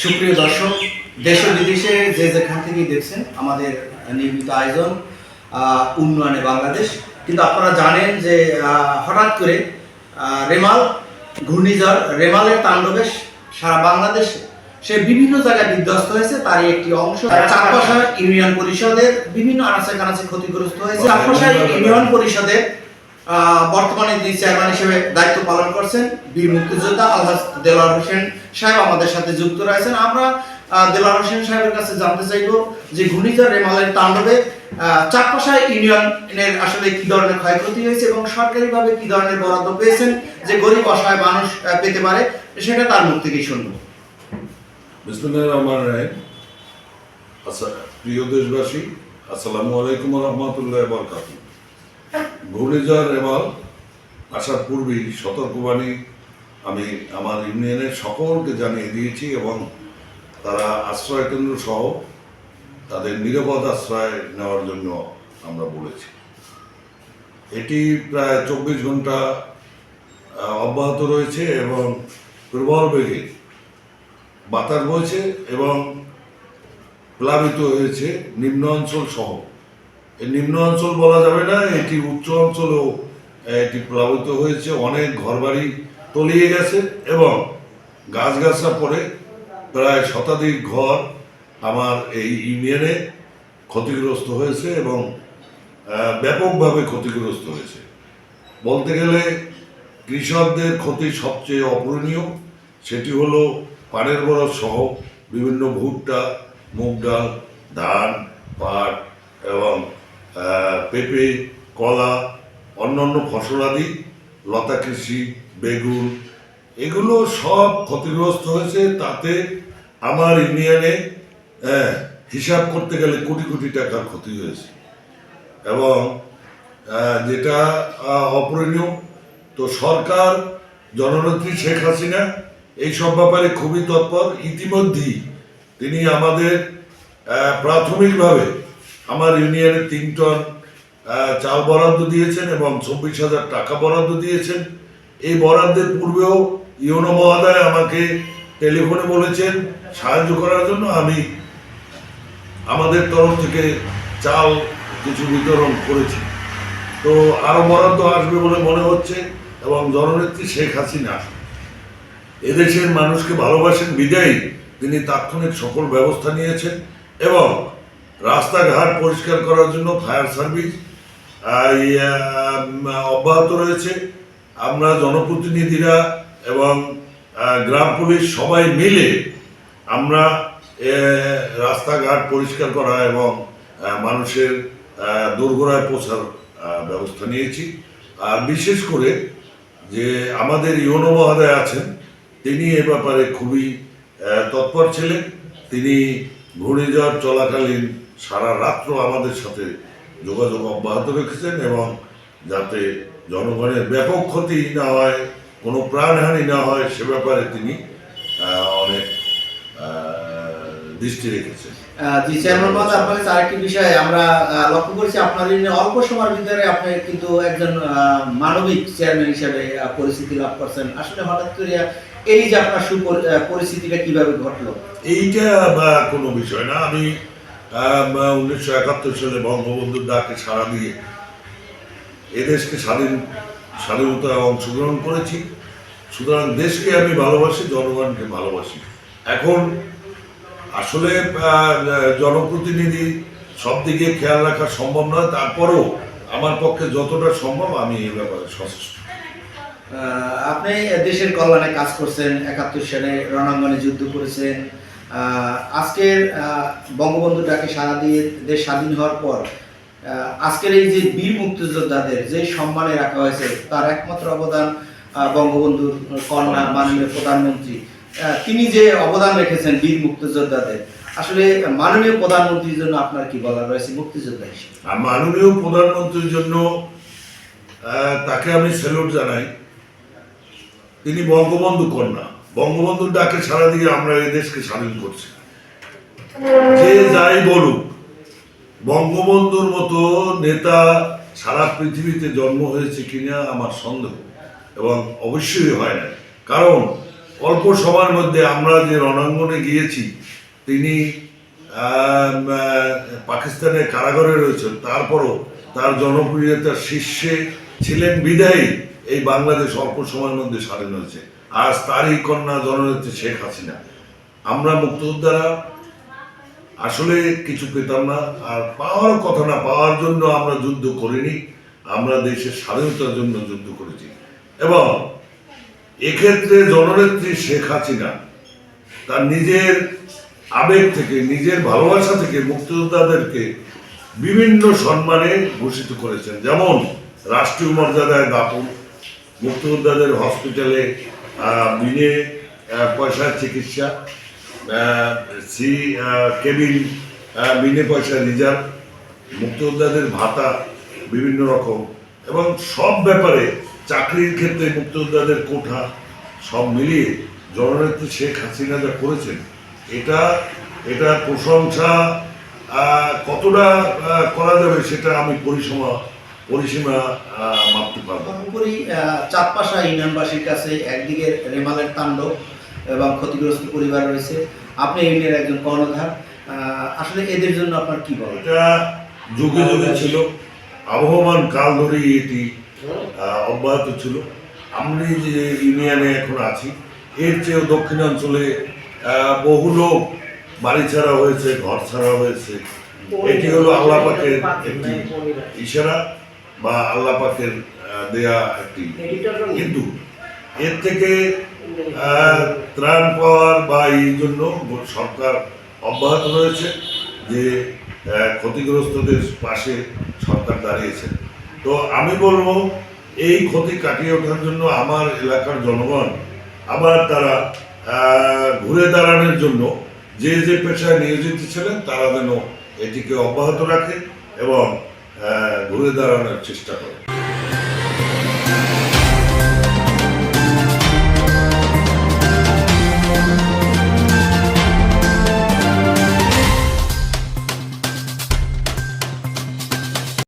সুপ্রিয় দর্শক, দেশ বিদেশে যে যেখান থেকেই দেখছেন, আমাদের নিয়মিত আয়োজন উন্নয়নে বাংলাদেশ। কিন্তু আপনারা জানেন যে হঠাৎ করে রেমাল, ঘূর্ণিঝড়, রেমালের তাণ্ডবে সারা বাংলাদেশ। সে বিভিন্ন জায়গায় বিধ্বস্ত হয়েছে, তারই একটি অংশ। চারপাশা ইউনিয়ন পরিষদের বিভিন্ন আনাচে কানাচে ক্ষতিগ্রস্ত হয়েছে। চারপাশা ইউনিয়ন পরিষদের বর্তমানে যিনি চেয়ারম্যান হিসেবে দায়িত্ব পালন করছেন বীর মুক্তিযোদ্ধা আলহাজ দেলোয়ার হোসেন সাহেব আমাদের সাথে যুক্ত রয়েছেন। আমরা আহ, দেলোয়ার হোসেন সাহেবের কাছে জানতে চাইব যে ঘূর্ণিঝড় রেমালের তাণ্ডবে ইউনিয়নের আসলে কি ধরনের ক্ষয়ক্ষতি হয়েছে এবং সরকারিভাবে কি ধরনের বরাদ্দ পেয়েছেন যে গরিব অসহায় মানুষ পেতে পারে সেটা তার মুখ থেকেই শুনব। রহমান রাহিম। আচ্ছা প্রিয় দেশবাসী আসসালামু আলাইকুম রহমতুল্লাহ ঘূর্ণিঝড় রেমাল আসার পূর্বেই সতর্কবাণী আমি আমার ইউনিয়নের সকলকে জানিয়ে দিয়েছি এবং তারা আশ্রয় কেন্দ্র সহ তাদের নিরাপদ আশ্রয় নেওয়ার জন্য আমরা বলেছি। এটি প্রায় চব্বিশ ঘণ্টা অব্যাহত রয়েছে এবং প্রবল বেগে বাতাস বইছে এবং প্লাবিত হয়েছে নিম্ন অঞ্চল সহ। নিম্ন অঞ্চল বলা যাবে না, এটি উচ্চ অঞ্চলেও, এটি প্লাবিত হয়েছে, অনেক ঘরবাড়ি তলিয়ে গেছে এবং গাছগাছরা পড়ে প্রায় শতাধিক ঘর আমার এই ইউনিয়নে ক্ষতিগ্রস্ত হয়েছে এবং ব্যাপকভাবে ক্ষতিগ্রস্ত হয়েছে। বলতে গেলে কৃষকদের ক্ষতি সবচেয়ে অপূরণীয়, সেটি হলো পানের বরফ সহ বিভিন্ন ভুট্টা, মুগ ডাল, ধান, পাট পেঁপে কলা অন্যান্য ফসলাদি লতা কৃষি বেগুন এগুলো সব ক্ষতিগ্রস্ত হয়েছে। তাতে আমার ইউনিয়নে হ্যাঁ, হিসাব করতে গেলে কোটি কোটি টাকার ক্ষতি হয়েছে। এবং যেটা অপূরণীয় তো সরকার জননেত্রী শেখ হাসিনা এই সব ব্যাপারে খুবই তৎপর। ইতিমধ্যেই তিনি আমাদের প্রাথমিকভাবে আমার ইউনিয়নে তিন টন চাল বরাদ্দ দিয়েছেন এবং চব্বিশ হাজার টাকা বরাদ্দ দিয়েছেন। এই বরাদ্দের পূর্বেও ইউনো মহোদয় আমাকে টেলিফোনে বলেছেন, সাহায্য করার জন্য আমি আমাদের তরফ থেকে চাল কিছু বিতরণ করেছি। তো আরও বরাদ্দ আসবে বলে মনে হচ্ছে এবং জননেত্রী শেখ হাসিনা এদেশের মানুষকে ভালোবাসেন, বিদায়ী। তিনি তাৎক্ষণিক সকল ব্যবস্থা নিয়েছেন এবং রাস্তাঘাট পরিষ্কার করার জন্য ফায়ার সার্ভিস অব্যাহত রয়েছে। আমরা জনপ্রতিনিধিরা এবং গ্রাম পুলিশ সবাই মিলে আমরা রাস্তাঘাট পরিষ্কার করা এবং মানুষের দোরগোড়ায় পৌঁছার ব্যবস্থা নিয়েছি। আর বিশেষ করে যে আমাদের ইউনো মহোদয় আছেন, তিনি এ ব্যাপারে খুবই তৎপর ছিলেন। তিনি ঘূর্ণিঝড় চলাকালীন সারা রাত্র আমাদের সাথে যোগাযোগ অব্যাহত রেখেছেন এবং যাতে জনগণের ব্যাপক ক্ষতি না হয় কোনো প্রাণহানি না হয় সে ব্যাপারে তিনি অনেক দৃষ্টি রেখেছেন। জি চেয়ারম্যান মহোদয় আপনার কাছে আরেকটি বিষয় আমরা লক্ষ্য করছি আপনার অল্প সময়ের ভিতরে আপনি কিন্তু একজন মানবিক চেয়ারম্যান হিসেবে পরিচিতি লাভ করছেন। আসলে হঠাৎ করে এই যে আপনার সুপর- আহ, পরিস্থিতিটা কীভাবে ঘটলো? এইটা বা কোনো বিষয় না। আমি উনিশশো একাত্তর সালে বঙ্গবন্ধুর ডাকে সাড়া দিয়ে এদেশকে স্বাধীন, স্বাধীনতায় অংশগ্রহণ করেছি। সুতরাং দেশকে আমি ভালোবাসি, জনগণকে ভালোবাসি। এখন আসলে জনপ্রতিনিধি সব দিকে খেয়াল রাখা সম্ভব নয়। তারপরেও আমার পক্ষে যতটা সম্ভব আমি এই ব্যাপারে সচেষ্ট। আপনি দেশের কল্যাণে কাজ করছেন। একাত্তর সালে রণাঙ্গনে যুদ্ধ করেছেন। আজকের বঙ্গবন্ধু ডাকে সারা দিয়ে দেশ স্বাধীন হওয়ার পর আজকের এই যে বীর মুক্তিযোদ্ধাদের যে সম্মানে রাখা হয়েছে তার একমাত্র অবদান বঙ্গবন্ধুর কন্যা মাননীয় প্রধানমন্ত্রী। তিনি যে অবদান রেখেছেন বীর মুক্তিযোদ্ধাদের আসলে মাননীয় প্রধানমন্ত্রীর জন্য আপনার কি বলার রয়েছে মুক্তিযোদ্ধা হিসেবে? মাননীয় প্রধানমন্ত্রীর জন্য তাকে আমি স্যালুট জানাই। তিনি বঙ্গবন্ধু কন্যা। বঙ্গবন্ধুর ডাকে সারা দিয়ে আমরা এই দেশকে স্বাধীন করছি। যে যাই বলুক, বঙ্গবন্ধুর মতো নেতা সারা পৃথিবীতে জন্ম হয়েছে কিনা আমার সন্দেহ এবং অবশ্যই হয় না। কারণ অল্প সময়ের মধ্যে আমরা যে রণাঙ্গনে গিয়েছি, তিনি পাকিস্তানের কারাগারে রয়েছেন, তারপরও তার জনপ্রিয়তার শীর্ষে ছিলেন বিদায়ী এই বাংলাদেশ অল্প সময়ের মধ্যে স্বাধীন হয়েছে। আজ তারই কন্যা জননেত্রী শেখ হাসিনা। আমরা মুক্তিযোদ্ধারা আসলে কিছু পেতাম না, আর পাওয়ার কথা না পাওয়ার জন্য আমরা যুদ্ধ করিনি, আমরা দেশের স্বাধীনতার জন্য যুদ্ধ করেছি। এবং এক্ষেত্রে জননেত্রী শেখ হাসিনা তার নিজের আবেগ থেকে, নিজের ভালোবাসা থেকে মুক্তিযোদ্ধাদেরকে বিভিন্ন সম্মানে ভূষিত করেছেন। যেমন রাষ্ট্রীয় মর্যাদায় দাপন মুক্তিযোদ্ধাদের হসপিটালে আহ, পয়সার চিকিৎসা সি কেবিন বিনে পয়সা রিজার্ভ মুক্তিযোদ্ধাদের ভাতা বিভিন্ন রকম। এবং সব ব্যাপারে চাকরির ক্ষেত্রে মুক্তিযোদ্ধাদের কোঠা সব মিলিয়ে জননেত্রী শেখ হাসিনা যা করেছেন এটা এটা প্রশংসা কতটা করা যাবে সেটা আমি পরিসীমা পরিসীমা আহ, মাপতে পারব। না। সর্বোপরি চাঁদপাশা ইউনিয়নবাসীর কাছে একদিকে রেমালের তাণ্ডব এবং ক্ষতিগ্রস্ত পরিবার রয়েছে। আপনি ইউনিয়নের একজন কর্ণধার। আসলে এদের জন্য আপনার কি বলেন এটা যুগে যুগে ছিল। আবহমান কাল ধরেই এটি অব্যাহত ছিল। আমি যে ইউনিয়নে এখন আছি এর চেয়েও দক্ষিণাঞ্চলে আহ, বহু লোক বাড়ি ছাড়া হয়েছে ঘর ছাড়া হয়েছে। এটি হলো আল্লাহ পাকের একটি ইশারা। বা আল্লাহ পাকের দেয়া একটি কিন্তু এর থেকে ত্রাণ পাওয়ার বা এই জন্য সরকার অব্যাহত রয়েছে যে ক্ষতিগ্রস্তদের পাশে সরকার দাঁড়িয়েছে। তো আমি বলব, এই ক্ষতি কাটিয়ে ওঠার জন্য আমার এলাকার জনগণ আবার তারা ঘুরে দাঁড়ানোর জন্য যে যে পেশায় নিয়োজিত ছিলেন, তারা যেন এটিকে অব্যাহত রাখে এবং ঘুরে দাঁড়ানোর চেষ্টা করে।